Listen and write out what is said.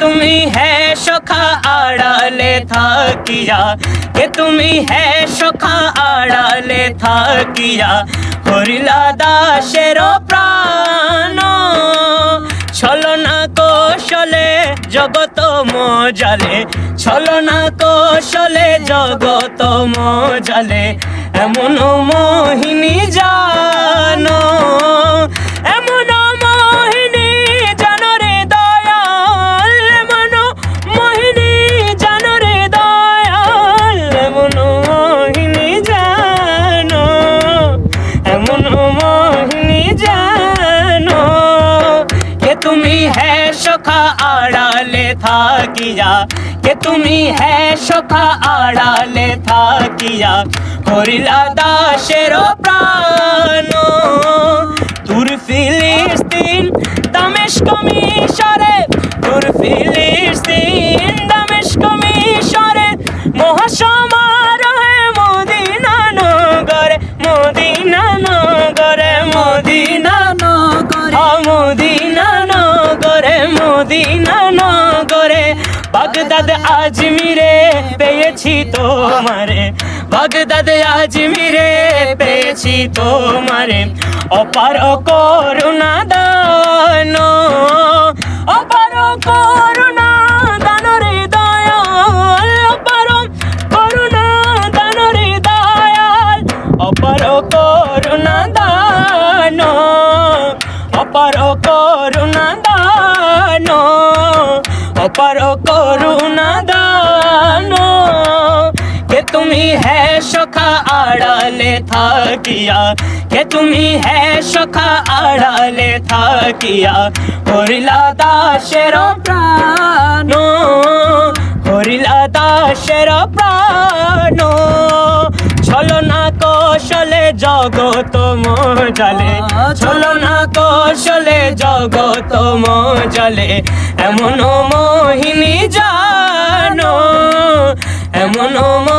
তুমি হ্যাঁ সখা আড়ালে থাকিয়া কে তুমি হ্যাঁ সখা আড়ালে থাকিয়া, হরিলা দাসের প্রাণ। ছলনা কৌশলে জগত মজালে, ছলনা কৌশলে জগত মজালে, এমন মোহিনী জানো সখা আড়ালে থাকিয়া, কে তুমি হ্যাঁ সখা আড়ালে থাকিয়া হরিলা দাসের প্রাণ। তুর ফিলিস্তিন, দামেস্ক মিশরে তুর ফিলিস্তিন, দামেস্ক মিশরে মহাসমারোহে বাগদাদ আজমিরে পেয়েছি তোমারে। বাগদাদ আজমিরে পেয়েছি তোমারে। অপার করুণা দান, অপার করুণা দান রে দয়াল, অপার করুণা দান রে দয়াল, অপার করুণা দান, অপার করুণা দান। অপার করুণা দান, কে তুমি হ্যাঁ সখা আড়ালে থাকিয়া, কে তুমি হ্যাঁ সখা আড়ালে থাকিয়া, হরিলা দাসের প্রাণ, হরিলা দাসের প্রাণ, ছলনা কৌশলে জগত মজালে ছলনা কৌশলে জগত মজালে এমন মোহিনী জানো এমন জানো